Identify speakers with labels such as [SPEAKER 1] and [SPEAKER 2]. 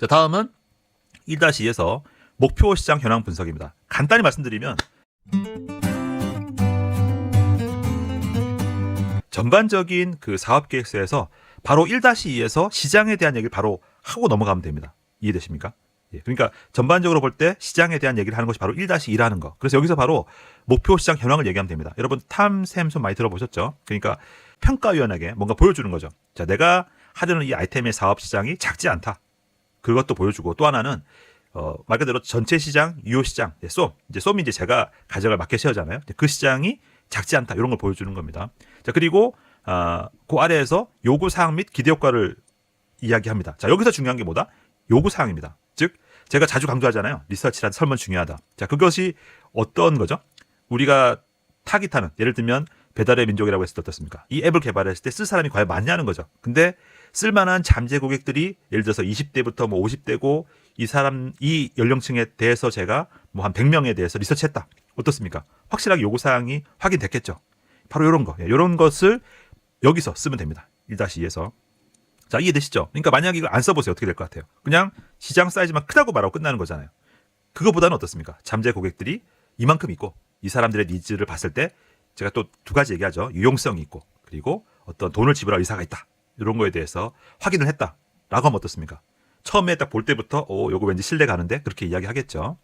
[SPEAKER 1] 자, 다음은 1-2에서 목표 시장 현황 분석입니다. 간단히 말씀드리면 전반적인 그 사업 계획서에서 바로 1-2에서 시장에 대한 얘기를 바로 하고 넘어가면 됩니다. 이해되십니까? 예, 그러니까 전반적으로 볼 때 시장에 대한 얘기를 하는 것이 바로 1-2라는 거. 그래서 여기서 바로 목표 시장 현황을 얘기하면 됩니다. 여러분 탐샘손 많이 들어보셨죠? 그러니까 평가위원에게 뭔가 보여주는 거죠. 자, 내가 하려는 이 아이템의 사업 시장이 작지 않다. 그것도 보여주고 또 하나는 어, 말 그대로 전체 시장, 유효 시장, 예, 쏨. 이제 쏨이 이제 제가 가져갈 마켓 쉐어잖아요. 그 시장이 작지 않다. 이런 걸 보여주는 겁니다. 자, 그리고 아, 그 아래에서 요구 사항 및 기대 효과를 이야기합니다. 자, 여기서 중요한 게 뭐다? 요구 사항입니다. 즉, 제가 자주 강조하잖아요. 리서치란 설문 중요하다. 자, 그것이 어떤 거죠? 우리가 타깃하는 예를 들면 배달의 민족이라고 했을 때 어떻습니까? 이 앱을 개발했을 때 쓸 사람이 과연 많냐는 거죠. 근데 쓸만한 잠재 고객들이 예를 들어서 20대부터 뭐 50대고 이 사람 이 연령층에 대해서 제가 뭐 한 100명에 대해서 리서치했다. 어떻습니까? 확실하게 요구 사항이 확인됐겠죠. 바로 이런 거. 이런 것을 여기서 쓰면 됩니다. 1-2에서. 자, 이해되시죠? 그러니까 만약에 이걸 안 써 보세요. 어떻게 될 것 같아요? 그냥 시장 사이즈만 크다고 말하고 끝나는 거잖아요. 그거보다는 어떻습니까? 잠재 고객들이 이만큼 있고 이 사람들의 니즈를 봤을 때 제가 또 두 가지 얘기하죠. 유용성이 있고 그리고 어떤 돈을 지불할 의사가 있다. 이런 거에 대해서 확인을 했다. 라고 하면 어떻습니까? 처음에 딱 볼 때부터 오, 요거 왠지 신뢰 가는데 그렇게 이야기하겠죠.